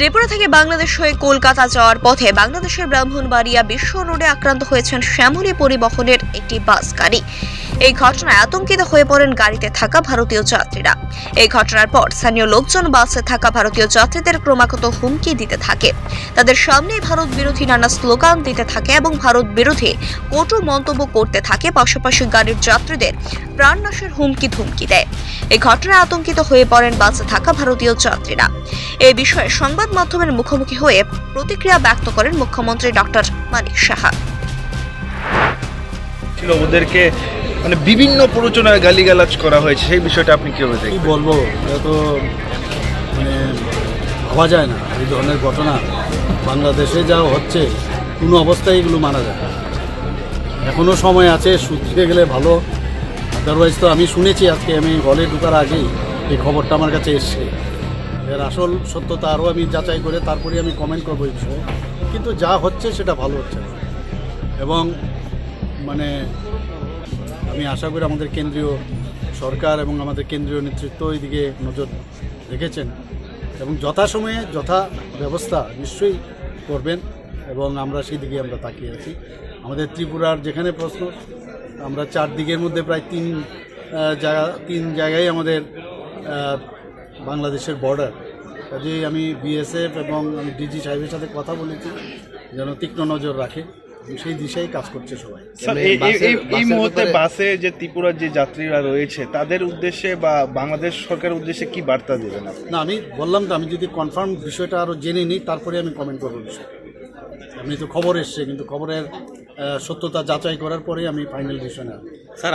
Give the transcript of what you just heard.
ত্রিপুরা থেকে বাংলাদেশ হয়ে কলকাতা যাওয়ার পথে বাংলাদেশের ব্রাহ্মণবাড়িয়া বিশ্ব রোডে আক্রান্ত হয়েছেন শ্যামলী পরিবহনের একটি বাস গাড়ি। এই ঘটনায় আতঙ্কিত হয়ে পড়েন গাড়িতে থাকা ভারতীয় যাত্রীরা। এই ঘটনার পর স্থানীয় লোকজন বাসে থাকা ভারতীয় যাত্রীদের ক্রমাগত হুমকি দিতে থাকে। তাদের সামনে ভারত বিরোধী নানা স্লোগান দিতে থাকে এবং ভারত বিরোধী কটু মন্তব্য করতে থাকে। পাশাপাশি গাড়ির যাত্রীদের প্রাণনাশের হুমকি ধুমকি দেয়। এই ঘটনায় আতঙ্কিত হয়ে পড়েন বাসে থাকা ভারতীয় যাত্রীরা। এই বিষয়ে সংবাদ মাধ্যমের মুখোমুখি হয়ে প্রতিক্রিয়া ব্যক্ত করেন মুখ্যমন্ত্রী ডক্টর মানিক সাহা। ছিল ওদেরকে মানে বিভিন্ন প্ররোচনায় গালিগালাজ করা হয়েছে, সেই বিষয়টা আপনি কীভাবে কি দেখবেন বলব? এটা তো মানে ভাবা যায় না। এই ধরনের ঘটনা বাংলাদেশে যা হচ্ছে, কোনো অবস্থায় এগুলো মানা যায় এখনও সময় আছে, শুকিয়ে গেলে ভালো। আদারওয়াইজ তো আমি শুনেছি আজকে, আমি হলে ঢোকার আগেই এই খবরটা আমার কাছে এসছে। এর আসল সত্যতা আরও আমি যাচাই করে তারপরে আমি কমেন্ট করব এই কিন্তু যা হচ্ছে, সেটা ভালো হচ্ছে এবং মানে আমি আশা করি আমাদের কেন্দ্রীয় সরকার এবং আমাদের কেন্দ্রীয় নেতৃত্ব দিকে নজর রেখেছেন এবং যথাসময়ে যথা ব্যবস্থা নিশ্চয়ই করবেন এবং আমরা সেই দিকে আমরা তাকিয়ে আছি। আমাদের ত্রিপুরার যেখানে প্রশ্ন, আমরা চার দিকের মধ্যে প্রায় তিন জায়গা, তিন জায়গায় আমাদের বাংলাদেশের বর্ডার কাজেই আমি বিএসএফ এবং আমি ডিজি সাহেবের সাথে কথা বলেছি, যেন তীক্ষ্ণ নজর রাখে। সেই দিশাই কাজ করছে সবাই। স্যার এই- এই- এই- এই মুহূর্তে বাসে যে ত্রিপুরার যে যাত্রীরা রয়েছে তাদের উদ্দেশ্যে বা বাংলাদেশ সরকারের উদ্দেশ্যে কি বার্তা দেবেন আপনি? না আমি বললাম তো আমি যদি কনফার্ম বিষয়টা আরও জেনে নিই তারপরে আমি কমেন্ট করব বিষয়। আমি তো খবর এসছে কিন্তু খবরের সত্যতা যাচাই করার পরেই আমি ফাইনাল ডিসিশনে আসব